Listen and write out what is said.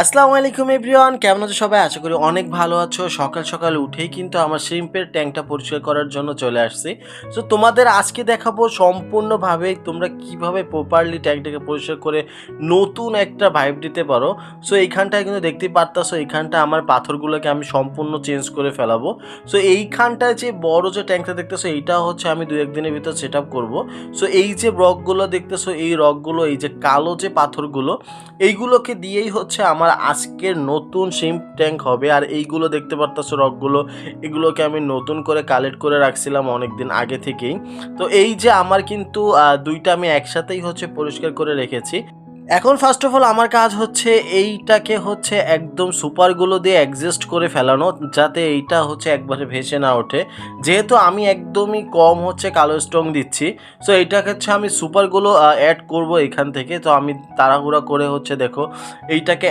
আসসালামু আলাইকুম এভরিওয়ান, কেমন আছো সবাই? আশা করি অনেক ভালো আছো। সকাল সকাল উঠেই কিন্তু আমার শ্রিম্পের ট্যাঙ্কটা পরিষ্কার করার জন্য চলে আসছি। সো তোমাদের আজকে দেখাবো সম্পূর্ণভাবে তোমরা কীভাবে প্রপারলি ট্যাঙ্কটাকে পরিষ্কার করে নতুন একটা ভাইব দিতে পারো। সো এইখানটায় কিন্তু দেখতেই পারতাছো এইখানটা আমার পাথরগুলোকে আমি সম্পূর্ণ চেঞ্জ করে ফেলাবো। সো এইখানটায় যে বড় যে ট্যাঙ্কটা দেখতেছো, এইটা হচ্ছে আমি দু একদিনের ভিতর সেট আপ করব। সো এই যে রকগুলো দেখতেছো, এই রকগুলো এই যে কালো যে পাথরগুলো, এইগুলোকে দিয়েই হচ্ছে আমার আজকের নতুন সিম ট্যাঙ্ক হবে। আর এইগুলো দেখতে পারতেছো রকগুলো। এগুলোকে আমি নতুন করে কালেক্ট করে রাখছিলাম অনেক দিন আগে থেকেই। তো এই যে আমার কিন্তু দুইটা আমি একসাথেই হচ্ছে পরিষ্কার করে রেখেছি। এখন ফার্স্ট অফ অল আমার কাজ হচ্ছে এইটাকে হচ্ছে একদম সুপারগুলো দিয়ে অ্যাডজাস্ট করে ফেলানো, যাতে এইটা হচ্ছে একবারে ভেসে না ওঠে। যেহেতু আমি একদমই কম হচ্ছে কালো স্ট্রং দিচ্ছি সো এইটাকে হচ্ছে আমি সুপারগুলো অ্যাড করব এখান থেকে। তো আমি তাড়াহুড়া করে হচ্ছে দেখো, এইটাকে